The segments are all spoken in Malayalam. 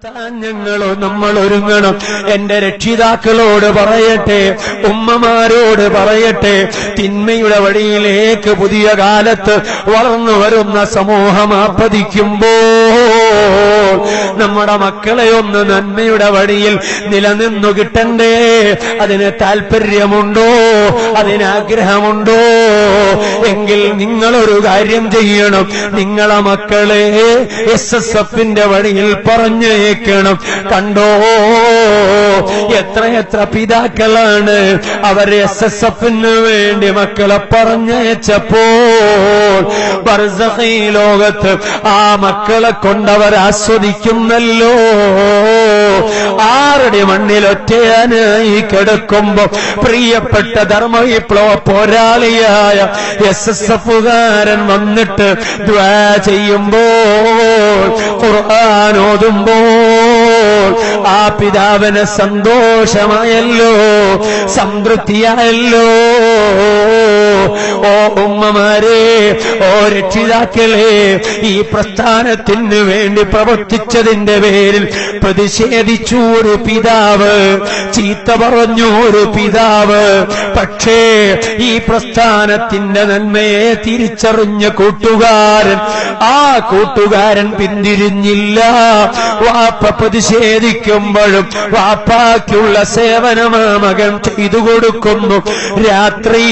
നടത്താൻ ഞങ്ങളോ നമ്മൾ ഒരുങ്ങണം എന്റെ രക്ഷിതാക്കളോട് പറയട്ടെ ഉമ്മമാരോട് പറയട്ടെ തിന്മയുടെ വഴിയിലേക്ക് പുതിയ കാലത്ത് വളർന്നു വരുന്ന സമൂഹം ആപ്പതിക്കുമ്പോൾ നമ്മുടെ മക്കളെ ഒന്ന് നന്മയുടെ വഴിയിൽ നിലനിന്നു കിട്ടണ്ടേ. അതിന് താല്പര്യമുണ്ടോ അതിനാഗ്രഹമുണ്ടോ എങ്കിൽ നിങ്ങളൊരു കാര്യം ചെയ്യണം. നിങ്ങളെ മക്കളെ എസ് എസ് എഫിന്റെ വഴിയിൽ പറഞ്ഞേക്കണം കണ്ടോ? എത്ര എത്ര പിതാക്കളാണ് അവർ എസ് എസ് എഫിന് വേണ്ടി മക്കളെ പറഞ്ഞയച്ചപ്പോൾ. ലോകത്ത് ആ മക്കളെ കൊണ്ടവർ ആസ്വദിക്കുന്നല്ലോ ആരുടെ മണ്ണിൽ ഒറ്റയാനായി കിടക്കുമ്പോ പ്രിയപ്പെട്ട ധർമ്മ വിപ്ലവ പോരാളിയായ എസ് എസ് എഫുകാരൻ വന്നിട്ട് ദ്വാ ഓതുമ്പോൾ ആ പിതാവിന് സന്തോഷമായല്ലോ സംതൃപ്തിയായല്ലോ. ഓ ഉമ്മമാരെ ഓ രക്ഷിതാക്കളെ ഈ പ്രസ്ഥാനത്തിന് വേണ്ടി പ്രവർത്തിച്ചതിന്റെ പേരിൽ പ്രതിഷേധിച്ചു ഒരു പിതാവ് ചീത്ത പറഞ്ഞു ഒരു പിതാവ്. പക്ഷേ ഈ പ്രസ്ഥാനത്തിന്റെ നന്മയെ തിരിച്ചറിഞ്ഞ കൂട്ടുകാരൻ ആ കൂട്ടുകാരൻ പിന്തിരിഞ്ഞില്ല. വാപ്പ പ്രതിഷേധിക്കുമ്പോഴും വാപ്പാക്കുള്ള സേവനമാ മകൻ ചെയ്തു കൊടുക്കുന്നു. രാത്രി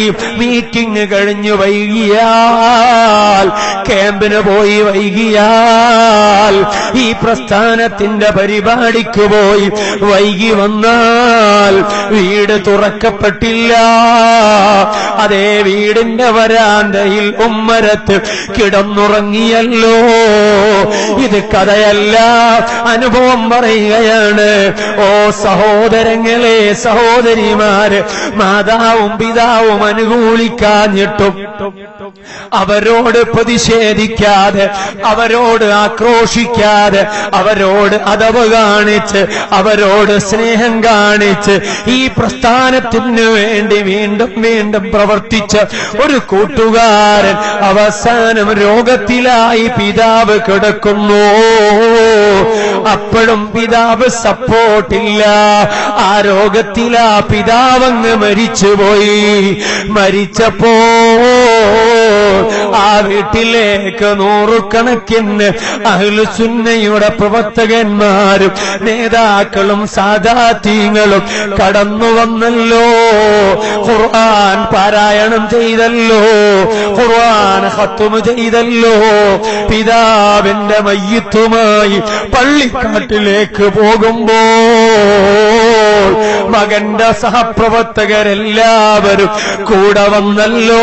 മീറ്റിംഗ് കഴിഞ്ഞു വൈകിയാൽ ക്യാമ്പിന് പോയി വൈകിയാൽ ഈ പ്രസ്ഥാനത്തിന്റെ പരിപാടിക്ക് പോയി വൈകി വന്നാൽ വീട് തുറക്കപ്പെട്ടില്ല. അതേ വീടിന്റെ വരാന്തയിൽ ഉമ്മരത്ത് കിടന്നുറങ്ങിയല്ലോ. ഇത് കഥയല്ല. അനുഭവം പറയുകയാണ്. ഓ സഹോദരങ്ങളെ സഹോദരിമാര് മാതാവും പിതാവും അനുകൂലിക്കാഞ്ഞിട്ടും അവരോട് പ്രതിഷേധിക്കാതെ അവരോട് ആക്രോശിക്കാതെ അവരോട് അതവ് കാണിച്ച് അവരോട് സ്നേഹം കാണിച്ച് ഈ പ്രസ്ഥാനത്തിന് വേണ്ടി വീണ്ടും വീണ്ടും പ്രവർത്തിച്ച ഒരു കൂട്ടുകാരൻ അവസാനം രോഗത്തിലായി പിതാവ് കിടക്കുന്നു. അപ്പോഴും പിതാവ് സപ്പോർട്ടില്ല ആ രോഗത്തിലാ പിതാവങ്ങ് മരിച്ചുപോയി. മരിച്ചപ്പോ ആ വീട്ടിലേക്ക് നൂറുകണക്കിന് അഹ്ലുസുന്നയുടെ പ്രവർത്തകന്മാരും നേതാക്കളും സാധാത്യങ്ങളും കടന്നു വന്നല്ലോ. ഖുർആൻ പാരായണം ചെയ്തല്ലോ. ഖുർആൻ ഹത്തുമ ചെയ്തല്ലോ. പിതാവിന്റെ മയ്യത്തുമായി പള്ളിക്കാട്ടിലേക്ക് പോകുമ്പോ മകന്റെ സഹപ്രവർത്തകരെല്ലാവരും കൂടെ വന്നല്ലോ.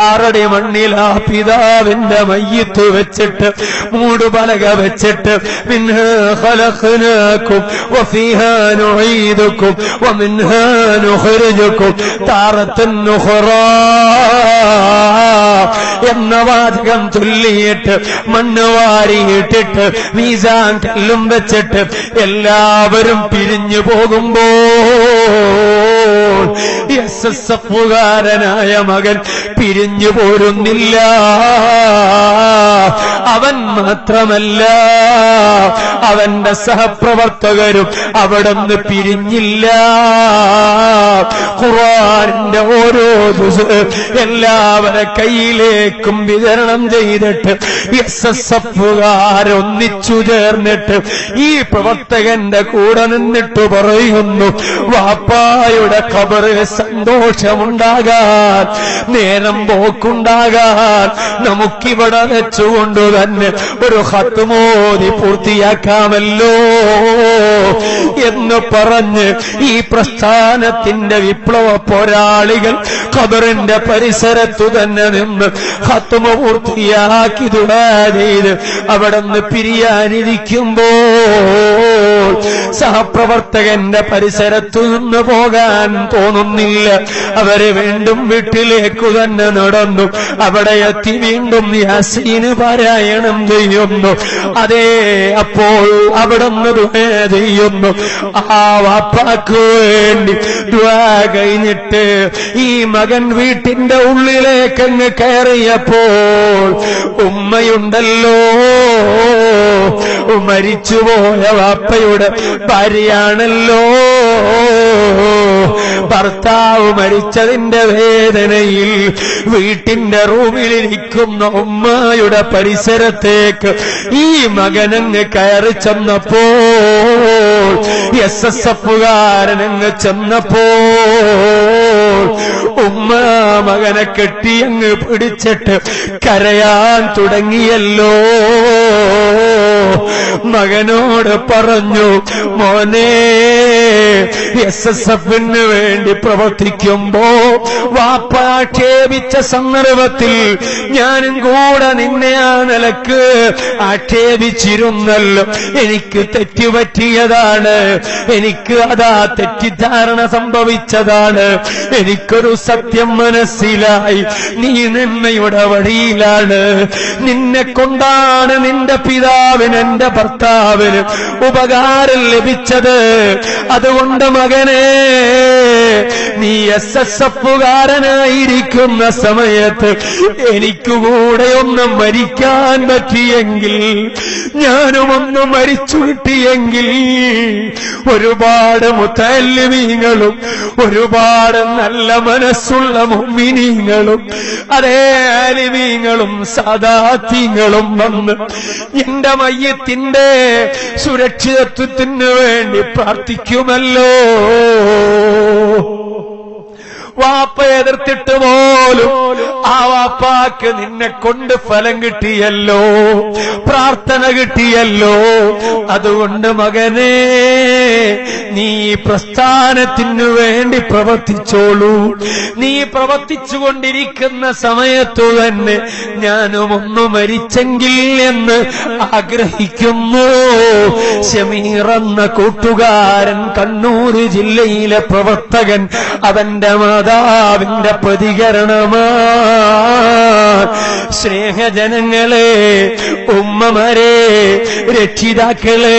ആറടി മണ്ണിൽ ആ പിതാവിന്റെ മയ്യത്ത് വെച്ചിട്ട് മൂടുപലക വെച്ചിട്ട് മിൻഹാ ഖലഖനാകും വഫീഹാ നുഈദുകും വമിൻഹാ നുഖ്രിജുകും താറത്തൻ നുഖറാ എന്ന വാചകം ചൊല്ലിയിട്ട് മണ്ണ് വാരിയിട്ടിട്ട് മീസാൻ കല്ലും വെച്ചിട്ട് എല്ലാവരും പിരിഞ്ഞു പോകുമ്പോൾ എസ് എസ് എഫുകാരനായ മകൻ പിരിഞ്ഞു പോരുന്നില്ല. അവൻ മാത്രമല്ല. അവന്റെ സഹപ്രവർത്തകരും അവിടുന്ന് പിരിഞ്ഞില്ല. ഖുർആന്റെ ഓരോ എല്ലാവരെ കയ്യിലേക്കും വിതരണം ചെയ്തിട്ട് എസ് എസ് എഫുകാരൊന്നിച്ചു ചേർന്നിട്ട് ഈ പ്രവർത്തകന്റെ കൂടെ നിന്നിട്ട് പറയുന്നു വാപ്പായുടെ ഖബറ് സന്തോഷമുണ്ടാകാൻ നേരം പോക്കുണ്ടാകാൻ നമുക്കിവിടെ വെച്ചുകൊണ്ട് തന്നെ ഒരു ഹത്തുമോദി പൂർത്തിയാക്കാമല്ലോ എന്ന് പറഞ്ഞ് ഈ പ്രസ്ഥാനത്തിന്റെ വിപ്ലവ പോരാളികൾ ഖബറിന്റെ പരിസരത്തു തന്നെ നിന്ന് ഹത്തുമ പൂർത്തിയാക്കി തുടാ അവിടെ നിന്ന് പിരിയാനിരിക്കുമ്പോൾ സഹപ്രവർത്തകന്റെ പരിസരത്തു നിന്ന് പോകാൻ തോന്നുന്നില്ല. അവർ വീണ്ടും വീട്ടിലേക്കു തന്നെ നടന്നു. അവിടെ എത്തി വീണ്ടും യാസീന് പാരായണം ചെയ്യുന്നു. അതേ അപ്പോൾ അവിടെ ചെയ്യുന്നു. ആ വാപ്പാക്ക് വേണ്ടി കഴിഞ്ഞിട്ട് ഈ മകൻ വീട്ടിന്റെ ഉള്ളിലേക്കങ്ങ് കയറിയപ്പോൾ ഉമ്മയുണ്ടല്ലോ. മരിച്ചുപോയ വാപ്പയുടെ ഭാര്യയാണല്ലോ. ഭർത്താവ് മരിച്ചതിന്റെ വേദനയിൽ വീട്ടിന്റെ റൂമിലിരിക്കുന്ന ഉമ്മയുടെ പരിസരത്തേക്ക് ഈ മകനങ്ങ് കയറി ചെന്നപ്പോ എസ് എസ് എഫുകാരനങ്ങ് ചെന്നപ്പോ ഉമ്മ മകനെ കെട്ടിയങ്ങ് പിടിച്ചിട്ട് കരയാൻ തുടങ്ങിയല്ലോ. മകനോട് പറഞ്ഞു മോനെ എസ് എസ് എഫിന് വേണ്ടി പ്രവർത്തിക്കുമ്പോ വാപ്പ ആക്ഷേപിച്ച സന്ദർഭത്തിൽ ഞാനും കൂടെ നിന്നെ ആ നിലയ്ക്ക് ആക്ഷേപിച്ചിരുന്നല്ലോ. എനിക്ക് തെറ്റുപറ്റിയതാണ്. എനിക്ക് അതാ തെറ്റിദ്ധാരണ സംഭവിച്ചതാണ്. എനിക്കൊരു സത്യം മനസ്സിലായി. നീ നിന്നയുടെ വഴിയിലാണ്. നിന്നെ കൊണ്ടാണ് നിന്റെ പിതാവിന് എന്റെ ഭർത്താവിന് ഉപകാരം ലഭിച്ചത്. അതുകൊണ്ട് മകനെ നീ എസ് എസ് എഫുകാരനായിരിക്കുന്ന സമയത്ത് എനിക്കുകൂടെ ഒന്ന് മരിക്കാൻ പറ്റിയെങ്കിൽ ഞാനും ഒന്ന് മരിച്ചു കിട്ടിയെങ്കിൽ ഒരുപാട് മുത്തല്ലിമീങ്ങളും ഒരുപാട് നല്ല മനസ്സുള്ള മുമ്മിനീങ്ങളും അതേ അലിമീങ്ങളും സാദാത്യങ്ങളും വന്ന് എന്റെ മയ്യത്തിന്റെ സുരക്ഷിതത്വത്തിന് വേണ്ടി പ്രാർത്ഥിക്കുമല്ലോ. Oh. വാപ്പ എതിർത്തിട്ട് പോലും ആ വാപ്പാക്ക് നിന്നെ കൊണ്ട് ഫലം കിട്ടിയല്ലോ പ്രാർത്ഥന കിട്ടിയല്ലോ. അതുകൊണ്ട് മകനെ നീ പ്രസ്ഥാനത്തിനു വേണ്ടി പ്രവർത്തിച്ചോളൂ. നീ പ്രവർത്തിച്ചുകൊണ്ടിരിക്കുന്ന സമയത്തു തന്നെ ഞാനും ഒന്ന് മരിച്ചെങ്കിൽ എന്ന് ആഗ്രഹിക്കുന്നു. ഷമീർ എന്ന കൂട്ടുകാരൻ കണ്ണൂർ ജില്ലയിലെ പ്രവർത്തകൻ അവന്റെ മാതാവിന്റെ പ്രതികരണമാ. സ്നേഹജനങ്ങളെ ഉമ്മമാരെ രക്ഷിതാക്കളെ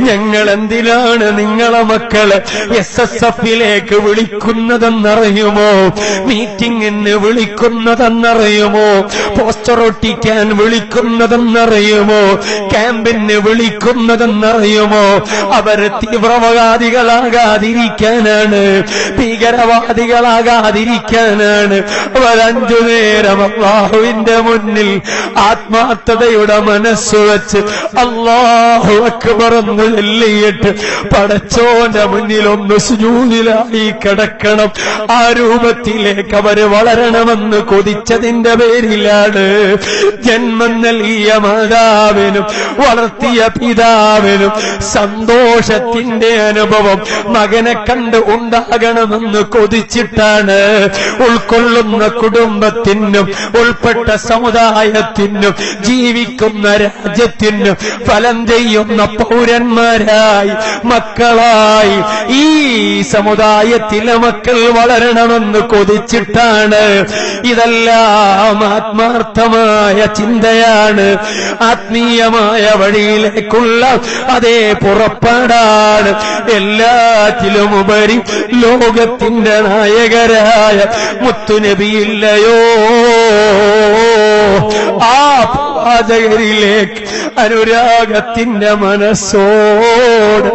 ഞങ്ങൾ എന്തിനാണ് നിങ്ങളെ മക്കളെ എസ് എസ് എഫിലേക്ക് വിളിക്കുന്നതെന്നറിയുമോ? മീറ്റിംഗിന് വിളിക്കുന്നതെന്നറിയുമോ? പോസ്റ്റർ ഒട്ടിക്കാൻ വിളിക്കുന്നതെന്നറിയുമോ? ക്യാമ്പിന് വിളിക്കുന്നതെന്നറിയുമോ? അവർ തീവ്രവാദികളാകാതിരിക്കാനാണ് ഭീകരവാദികളാകാതിരിക്കാനാണ് അവരഞ്ചു നേരം അള്ളാഹുവിന്റെ മുന്നിൽ ആത്മാർത്ഥതയുടെ മനസ്സ് വെച്ച് അള്ളാഹു അക്ബറന്ന് ചൊല്ലിയിട്ട് പടച്ചോന്റെ മുന്നിൽ ഒന്ന് സുജൂതിലായി കിടക്കണം. ആ രൂപത്തിലേക്ക് അവർ വളരണമെന്ന് കൊതിച്ചതിന്റെ പേരിലാണ് ജന്മം നൽകിയ മാതാവിനും വളർത്തിയ പിതാവിനും സന്തോഷത്തിന്റെ അനുഭവം മകനെ കണ്ട് ഉണ്ടാകണമെന്ന് കൊതിച്ചിട്ടാണ് ഉൾക്കൊള്ളുന്ന കുടുംബത്തിനും ഉൾപ്പെട്ട സമുദായത്തിനും ജീവിക്കുന്ന രാജ്യത്തിനും ഫലം ചെയ്യുന്ന പൗരന്മാരായി മക്കളായി ഈ സമുദായത്തിലെ മക്കൾ വളരണമെന്ന് കൊതിച്ചിട്ടാണ്. ഇതെല്ലാം ആത്മാർത്ഥമായ ചിന്തയാണ്. ആത്മീയമായ വഴിയിലേക്കുള്ള അതേ പുറപ്പാടാണ്. എല്ലാത്തിലും ഉപരി ലോകത്തിന്റെ നായകരായ മുത്തുനബിയില്ലയോ ആ പ്രവാചകരിലേക്ക് അനുരാഗത്തിന്റെ മനസ്സോട്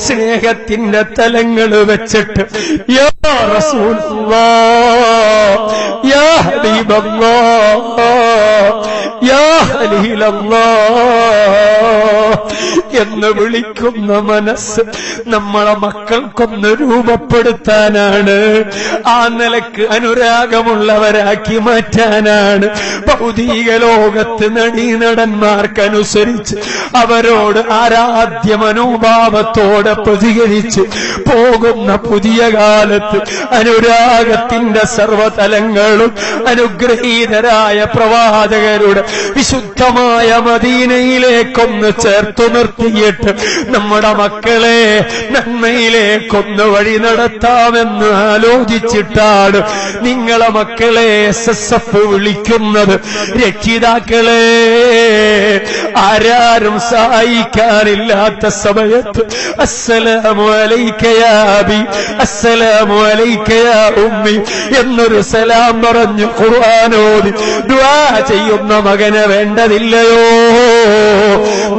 സ്നേഹത്തിന്റെ തലങ്ങൾ വെച്ചിട്ട് യാ യാ യാ എന്ന് വിളിക്കുന്ന മനസ്സ് നമ്മളെ മക്കൾക്കൊന്ന് രൂപപ്പെടുത്താനാണ്. ആ നിലയ്ക്ക് അനുരാഗമുള്ളവരാക്കി മാറ്റാനാണ്. ഭൗതിക ലോകത്ത് നടീനടന്മാർക്കനുസരിച്ച് അവരോട് ആരാധ്യ മനോഭാവത്തോടെ പ്രതികരിച്ച് പോകുന്ന പുതിയ കാലത്ത് അനുരാഗത്തിന്റെ സർവതലങ്ങളും അനുഗ്രഹീതരായ പ്രവാചകരുടെ വിശുദ്ധമായ മദീനയിലേക്കൊന്ന് ചേർത്തു നിർത്തിയിട്ട് നമ്മുടെ മക്കളെ നന്മയിലേക്കൊന്ന് വഴി നടത്താമെന്ന് ആലോചിച്ചിട്ടാണ് നിങ്ങളെ മക്കളെ എസ് എസ് എഫ് വിളിക്കുന്നത്. രക്ഷിതാക്കളെ ആരാരും സഹായിക്കാനില്ലാത്ത സമയത്ത് അസ്സലാമു അലൈക്കയാബി അസ്സലാമു അലൈക്കയാ ഉമ്മി എന്നൊരു സലാം പറഞ്ഞു ഖുർആാനോദി ദുആ ചെയ്യുന്ന മകന് വേണ്ടതില്ലയോ?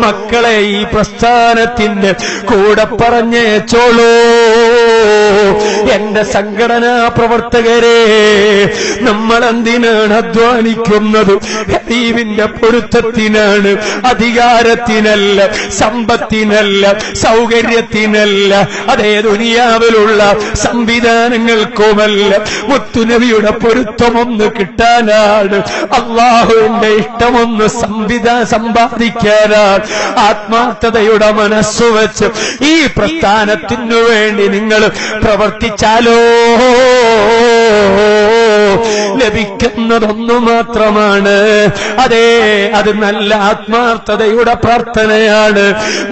മക്കളെ ഈ പ്രസ്ഥാനത്തിന്റെ കൂടെ പറഞ്ഞേച്ചോളൂ. എന്റെ സംഘടനാ പ്രവർത്തകരെ നമ്മൾ എന്തിനാണ് അധ്വാനിക്കുന്നത്? ഹബീബിന്റെ പൊരുത്തത്തിനാണ് അധികാരത്തിനല്ല സമ്പത്തിനല്ല സൗകര്യത്തിനല്ല അതേ ദുനിയാവിലുള്ള സംവിധാനങ്ങൾക്കുമല്ല. മുത്തുനബിയുടെ പൊരുത്തമൊന്ന് കിട്ടാനാണ് അള്ളാഹുവിന്റെ ഇഷ്ടമൊന്ന് സംവിധാ സമ്പാദിക്കാനാണ്. ആത്മാർത്ഥതയുടെ മനസ്സ് വെച്ച് ഈ പ്രസ്ഥാനത്തിനു വേണ്ടി നിങ്ങൾ ભક્તિ ચાલો ലഭിക്കുന്നതൊന്നു മാത്രമാണ് അതെ അത് നല്ല ആത്മാർത്ഥതയുടെ പ്രാർത്ഥനയാണ്.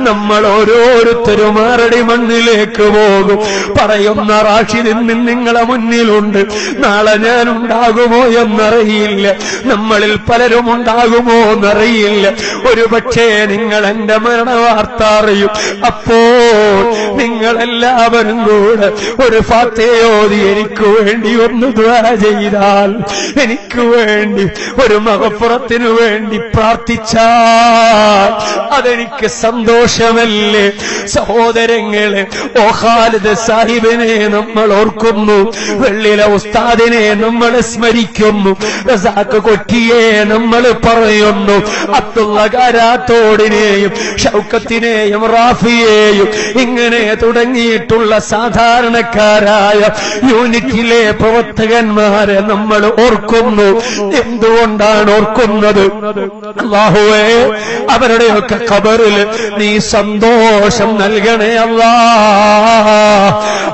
നമ്മൾ ഓരോരുത്തരും ആരുടെ മണ്ണിലേക്ക് പോകും. പറയുന്ന റാഷിദിന് നിങ്ങളെ മുന്നിലുണ്ട്. നാളെ ഞാൻ ഉണ്ടാകുമോ എന്നറിയില്ല. നമ്മളിൽ പലരും ഉണ്ടാകുമോ എന്നറിയില്ല. ഒരു പക്ഷേ നിങ്ങൾ എന്റെ മരണവാർത്ത അറിയും. അപ്പോൾ നിങ്ങളെല്ലാവരും കൂടെ ഒരു ഫാത്തയോതി എനിക്ക് വേണ്ടി ഒന്ന് ദ്വാര ചെയ്താൽ എനിക്ക് വേണ്ടി ഒരു മകപ്പുറത്തിനു വേണ്ടി പ്രാർത്ഥിച്ചാൽ അതെനിക്ക് സന്തോഷമല്ലേ? സഹോദരങ്ങളെ ഓ ഖാലിദ് സാഹിബിനെ നമ്മൾ ഓർക്കുന്നു വെള്ളിലെ ഉസ്താദിനെ നമ്മൾ സ്മരിക്കുന്നു റസാക്ക് കൊറ്റിയെ നമ്മൾ പറയുന്നു അബ്ദുള്ള കാരാത്തോടിനെയും ഷൗക്കത്തിനെയും റാഫിയെയും ഇങ്ങനെ തുടങ്ങിയിട്ടുള്ള സാധാരണക്കാരായ യൂണിറ്റിലെ പ്രവർത്തകന്മാരെ നമ്മൾ ഓർക്കുന്നു. എന്തുകൊണ്ടാണ് ഓർക്കുന്നത്? അള്ളാഹുവേ അവരുടെയൊക്കെ ഖബറിൽ നീ സന്തോഷം നൽകണേ അല്ലാ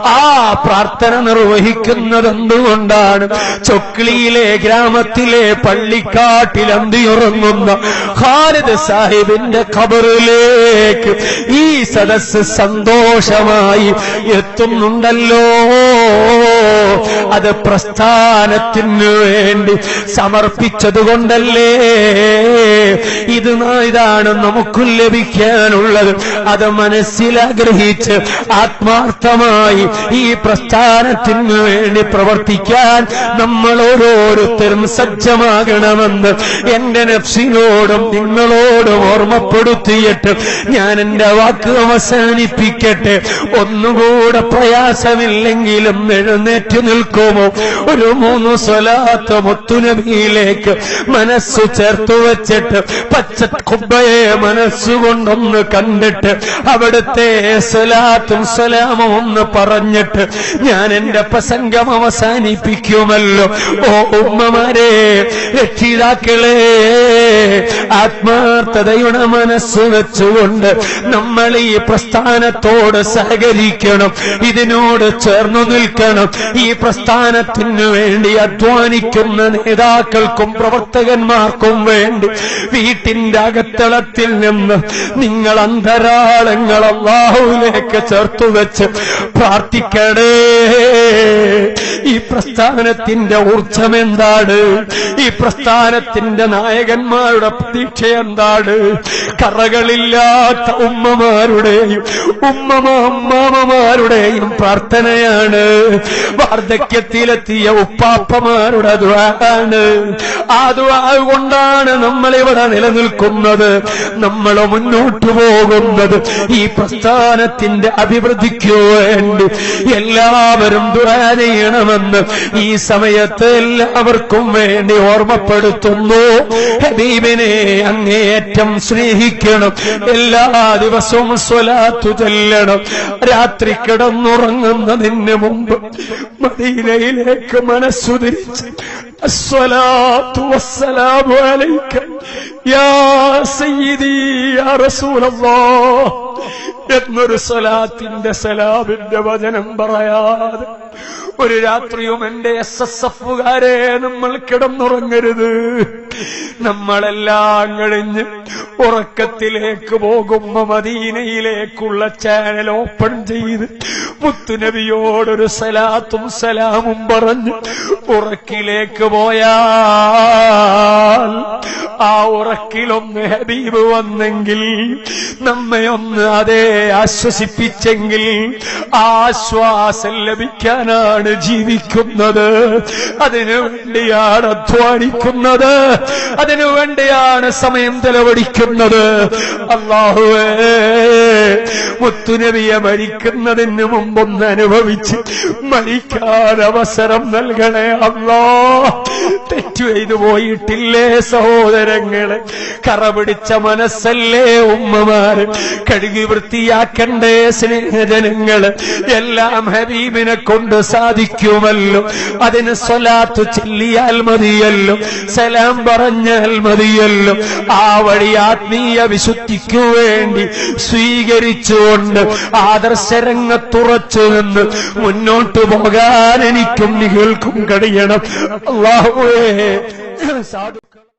ആ പ്രാർത്ഥന നിർവഹിക്കുന്നത് എന്തുകൊണ്ടാണ്? ചൊക്ലിയിലെ ഗ്രാമത്തിലെ പള്ളിക്കാട്ടിൽ അന്തിയുറങ്ങുന്ന ഖാലിദ് സാഹിബിന്റെ ഖബറിലേക്ക് ഈ സദസ് സന്തോഷമായി എത്തുന്നുണ്ടല്ലോ. അത് പ്രസ്ഥാനത്തിന് വേണ്ടി സമർപ്പിച്ചതുകൊണ്ടല്ലേ? ഇത് ഇതാണ് നമുക്ക് ലഭിക്കാനുള്ളത്. അത് മനസ്സിലാഗ്രഹിച്ച് ആത്മാർത്ഥമായി ഈ പ്രസ്ഥാനത്തിന് വേണ്ടി പ്രവർത്തിക്കാൻ നമ്മൾ ഓരോരുത്തരും സജ്ജമാകണമെന്ന് എന്റെ നഫ്സിനോടും നിങ്ങളോടും ഓർമ്മപ്പെടുത്തിയിട്ട് ഞാൻ എന്റെ വാക്ക് അവസാനിപ്പിക്കട്ടെ. ഒന്നുകൂടെ പ്രയാസമില്ലെങ്കിലും എഴുന്നേറ്റ് നിൽക്കുമോ? ഒരു മൂന്ന് സ്വലാത്ത് മുത്തുനബിയിലേക്ക് മനസ്സ് ചേർത്തു വെച്ചിട്ട് പച്ച കുബ്ബയെ മനസ്സുകൊണ്ടൊന്ന് കണ്ടിട്ട് അവിടുത്തെ സ്വലാത്തും സലാമും ഒന്ന് പറഞ്ഞിട്ട് ഞാൻ എന്റെ പ്രസംഗം അവസാനിപ്പിക്കുമല്ലോ. ഓ ഉമ്മമാരെ രക്ഷിതാക്കളെ ആത്മാർത്ഥതയുടെ മനസ്സ് വെച്ചുകൊണ്ട് നമ്മൾ ഈ പ്രസ്ഥാനത്തോട് സഹകരിക്കണം. ഇതിനോട് ചേർന്നു നിൽക്കണം. ഈ പ്രസ്ഥാനത്തിനു വേണ്ടി അധ്വാനിക്കുന്ന നേതാക്കൾക്കും പ്രവർത്തകന്മാർക്കും വേണ്ടി വീട്ടിന്റെ അകത്തളത്തിൽ നിന്ന് നിങ്ങൾ അന്തരാളങ്ങൾ അള്ളാഹുവിലേക്ക് ചേർത്തു വെച്ച് പ്രാർത്ഥിക്കണേ. ഈ പ്രസ്ഥാനത്തിന്റെ ഊർജം എന്താണ് ഈ പ്രസ്ഥാനത്തിന്റെ നായകന്മാരുടെ പ്രതീക്ഷ എന്താണ് കറകളില്ലാത്ത ഉമ്മമാരുടെയും ഉമ്മമാമ്മാമമാരുടെയും പ്രാർത്ഥനയാണ്. വാർദ്ധക്യത്തിലെത്തിയ ഉപ്പാപ്പമാരുടെ ദ്വാരാണ്. ആ ദ്വാ കൊണ്ടാണ് നമ്മളിവിടെ നിലനിൽക്കുന്നത്. നമ്മൾ മുന്നോട്ടു പോകുന്നത്. ഈ പ്രസ്ഥാനത്തിന്റെ അഭിവൃദ്ധിക്കു വേണ്ടി എല്ലാവരും ദ്വാ ചെയ്യണമെന്ന് ഈ സമയത്ത് എല്ലാവർക്കും വേണ്ടി ഓർമ്മപ്പെടുത്തുന്നു ഹബീബിനെ അങ്ങേയറ്റം സ്നേഹിക്കണം എല്ലാ ദിവസവും സ്വലാത്തു ചെല്ലണം രാത്രി കിടന്നുറങ്ങുന്നതിന് മുമ്പ് മദീനയിലേക്ക് മനസ്സു തിരിച്ച് الصلاة والسلام عليك يا سيدي يا رسول الله എന്നൊരു സലാത്തിന്റെ സലാമിന്റെ വചനം പറയാതെ ഒരു രാത്രിയും എന്റെ എസ് എസ് എഫുകാരെ നമ്മൾ കിടന്നുറങ്ങരുത്. നമ്മളെല്ലാം കഴിഞ്ഞ് ഉറക്കത്തിലേക്ക് പോകുമ്പോ മദീനയിലേക്കുള്ള ചാനൽ ഓപ്പൺ ചെയ്ത് പുത്തുനബിയോടൊരു സലാത്തും സലാമും പറഞ്ഞു ഉറക്കിലേക്ക് പോയാൽ ആ ഉറക്കിലൊന്ന് ഹബീബ് വന്നെങ്കിൽ നമ്മെ ഒന്ന് അതേ ആശ്വസിപ്പിച്ചെങ്കിൽ ആശ്വാസം ലഭിക്കാനാണ് ജീവിക്കുന്നത്. അതിനു വേണ്ടിയാണ് അധ്വാനിക്കുന്നത് അതിനു വേണ്ടിയാണ് സമയം ചെലവഴിക്കുന്നത്. അള്ളാഹുവേ മുത്തുനബിയെ മരിക്കുന്നതിന് മുമ്പൊന്ന് അനുഭവിച്ച് മരിക്കാൻ അവസരം നൽകണേ അല്ലാ തെറ്റു ചെയ്തു പോയിട്ടില്ലേ സഹോദരങ്ങളെ? കറ പിടിച്ച മനസ്സല്ലേ ഉമ്മമാര്? കഴുകി വൃത്തിയാക്കണ്ടേ സ്നേഹജനങ്ങൾ? എല്ലാം ഹബീബിനെ കൊണ്ട് സാധിക്കുമല്ലോ. അതിന് സ്വലാത്തു ചൊല്ലിയാൽ മതിയല്ലോ. സലാം പറഞ്ഞാൽ മതിയല്ലോ. ആ വഴി ആത്മീയ വിശുദ്ധിക്കു വേണ്ടി സ്വീകരിച്ചുകൊണ്ട് ആദർശരംഗത്തുറച്ചു നിന്ന് മുന്നോട്ട് പോകാൻ എനിക്കും നികൾക്കും കഴിയണം. സാധു